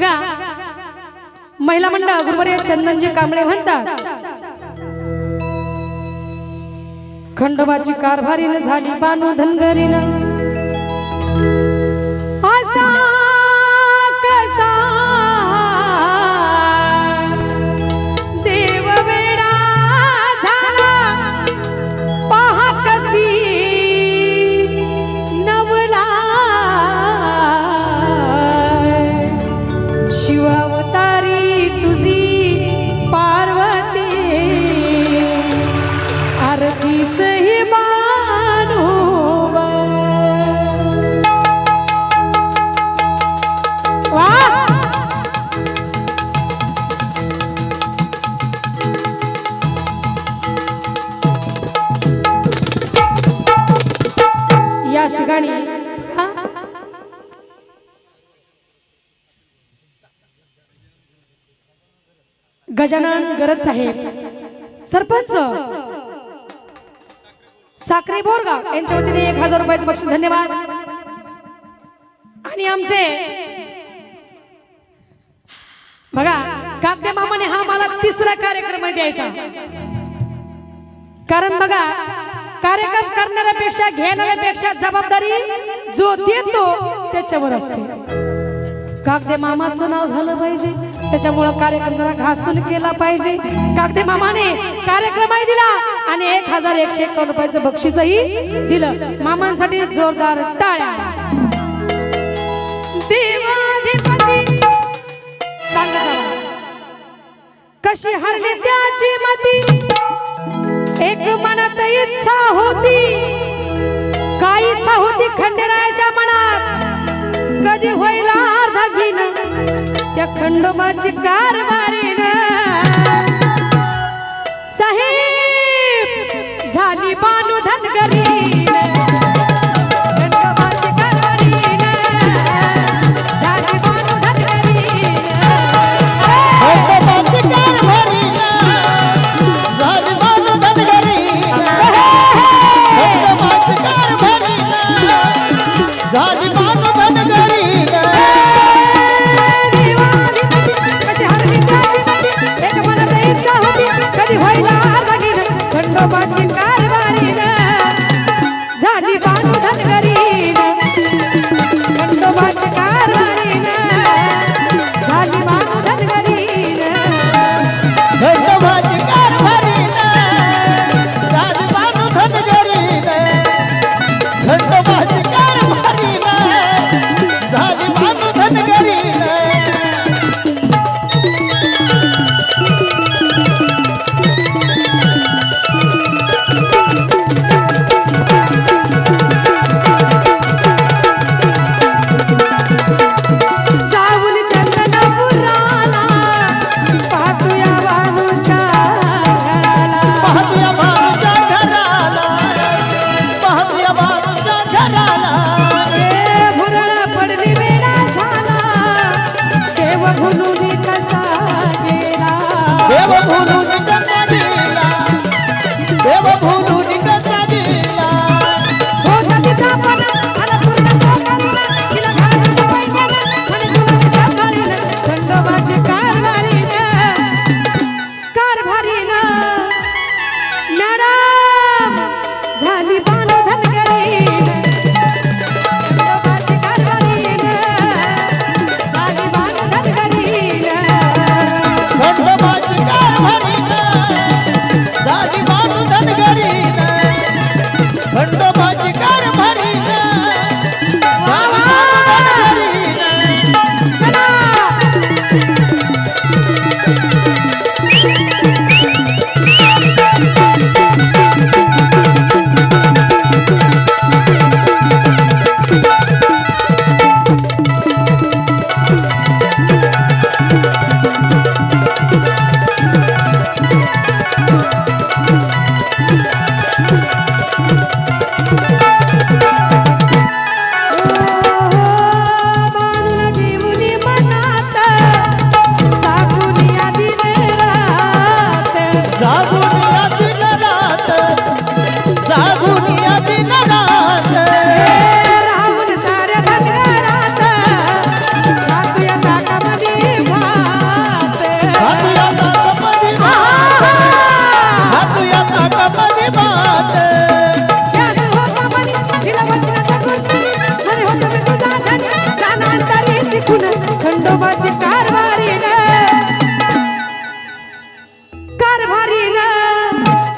बघा महिला मंडळ गुरुवारी चंदनजी कांबळे म्हणतात खंडोबाची कारभारीन झाली बानू धनगरीनं गजानन गरज साहेब सरपंच. साखरे बोरगाव यांच्या वतीने एक हजार रुपयाचं बक्षीस धन्यवाद. आणि आमचे तिसरा कार्यक्रम द्यायचा. कारण बघा कार्यक्रम करणाऱ्यापेक्षा घेणाऱ्यापेक्षा जबाबदारी जो देतो त्याच्यावर असते. कागदे मामाचं नाव झालं पाहिजे. त्याच्यामुळं कार्यक्रम जरा घासून केला पाहिजे. कागदे मामाने कार्यक्रमही दिला आणि एक हजार एकशे एकावन्न रुपयाचं बक्षीसही दिलं. मामांसाठी जोरदार टाळ्या. देवा कशी हरली त्याची मती. एक मनात इच्छा होती. काय इच्छा होती खंडेरायाच्या मनात? कधी होईल अर्धा घेण त्या खंडोबाची कारभारीन. साहेब झाली बानू धनगरी. जागुनिया दिन रात जागुनिया दिन रात राहून साऱ्या रात भाकूया ताटामध्ये भात. भातूया ताटामध्ये भात. भातूया ताटामध्ये भात. या दोघांमध्ये तिला वचनाचा गुण